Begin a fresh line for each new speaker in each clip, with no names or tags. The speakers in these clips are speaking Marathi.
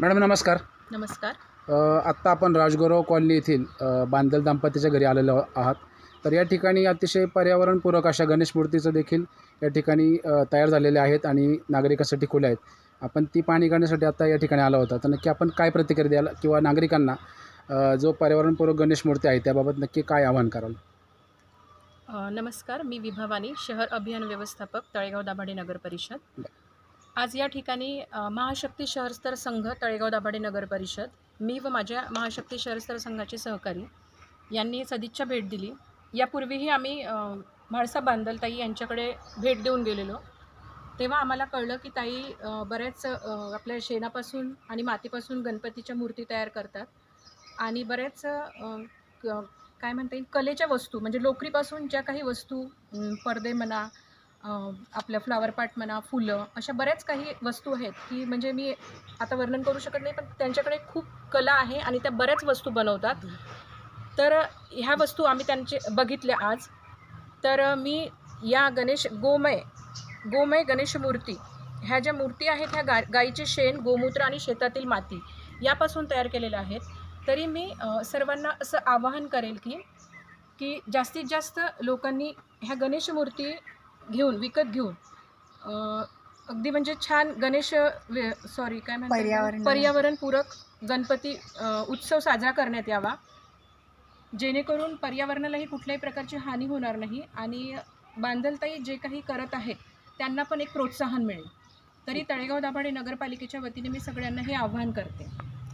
मॅडम नमस्कार.
नमस्कार.
आत्ता आपण राजगौरव कॉलनी येथील बांदल दाम्पत्याच्या घरी आलेलो आहात. तर या ठिकाणी अतिशय पर्यावरणपूरक अशा गणेश मूर्तीचं देखील या ठिकाणी तयार झालेले आहेत आणि नागरिकांसाठी खुले आहेत. आपण ती पाहणी करण्यासाठी आता या ठिकाणी आला होता तर नक्की आपण काय प्रतिक्रिया द्याल किंवा नागरिकांना जो पर्यावरणपूरक गणेश मूर्ती आहे त्याबाबत नक्की काय आवाहन कराल?
नमस्कार. मी विभावानी शहर अभियान व्यवस्थापक तळेगाव दाभाडे नगर परिषद. आज या ठिकाणी महाशक्ती शहरस्तर संघ तळेगाव दाभाडे नगर परिषद मी व माझ्या महाशक्ती शहरस्तर संघाचे सहकारी यांनी सदिच्छा भेट दिली. यापूर्वीही आम्ही म्हाळसा बांदलताई यांच्याकडे भेट देऊन गेलेलो. तेव्हा आम्हाला कळलं की ताई बऱ्याच आपल्या शेणापासून आणि मातीपासून गणपतीच्या मूर्ती तयार करतात आणि बऱ्याच क- काय म्हणता येईल कलेच्या वस्तू म्हणजे लोकरीपासून ज्या काही वस्तू पडदे म्हणा आपलं आपल्या फ्लावर पार्ट म्हणा फुलं अशा बऱ्याच काही वस्तू आहेत की म्हणजे मी आता वर्णन करू शकत नाही पण त्यांच्याकडे खूप कला आहे आणि त्या बऱ्याच वस्तू बनवतात. तर ह्या वस्तू आम्ही त्यांचे बघितल्या आज. तर मी या गणेश गोमय गोमय गणेश मूर्ती ह्या ज्या मूर्ती आहेत ह्या गा गाईचे शेण गोमूत्र आणि शेतातील माती यापासून तयार केलेल्या आहेत. तरी मी सर्वांना असं आवाहन करेल की की जास्तीत जास्त लोकांनी ह्या गणेश मूर्ती घेऊन विकत घेऊन. अगदी म्हणजे छान गणेश सॉरी काय म्हणतात
पर्यावरण-
पर्यावरणपूरक गणपती उत्सव साजरा करण्यात यावा. जेणेकरून पर्यावरणालाही कुठल्याही प्रकारची हानी होणार नाही आणि बांधलताई जे काही करत आहेत त्यांना पण एक प्रोत्साहन मिळेल. तरी तळेगाव दाभाडे नगरपालिकेच्या वतीने मी सगळ्यांना हे आवाहन करते.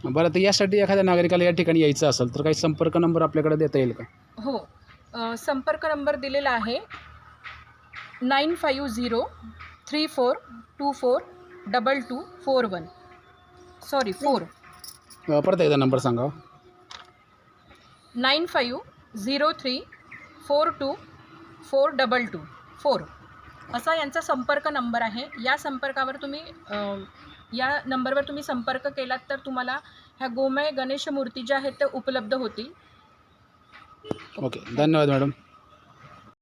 बरं तर यासाठी एखाद्या नागरिकाला या ठिकाणी यायचं असेल तर काही संपर्क नंबर आपल्याकडे देता येईल का?
हो. संपर्क नंबर दिलेला आहे. Nine five zero three four two four double two four one sorry four
uh, परत एकदा नंबर सांगा
nine five zero three four two four double two four असा यांचा संपर्क नंबर आहे या संपर्कावर तुम्ही अ, या नंबरवर तुम्ही संपर्क केलात तर तुम्हाला ह्या गोमय गणेश मूर्ती ज्या आहेत त्या उपलब्ध होतील
ओके धन्यवाद मॅडम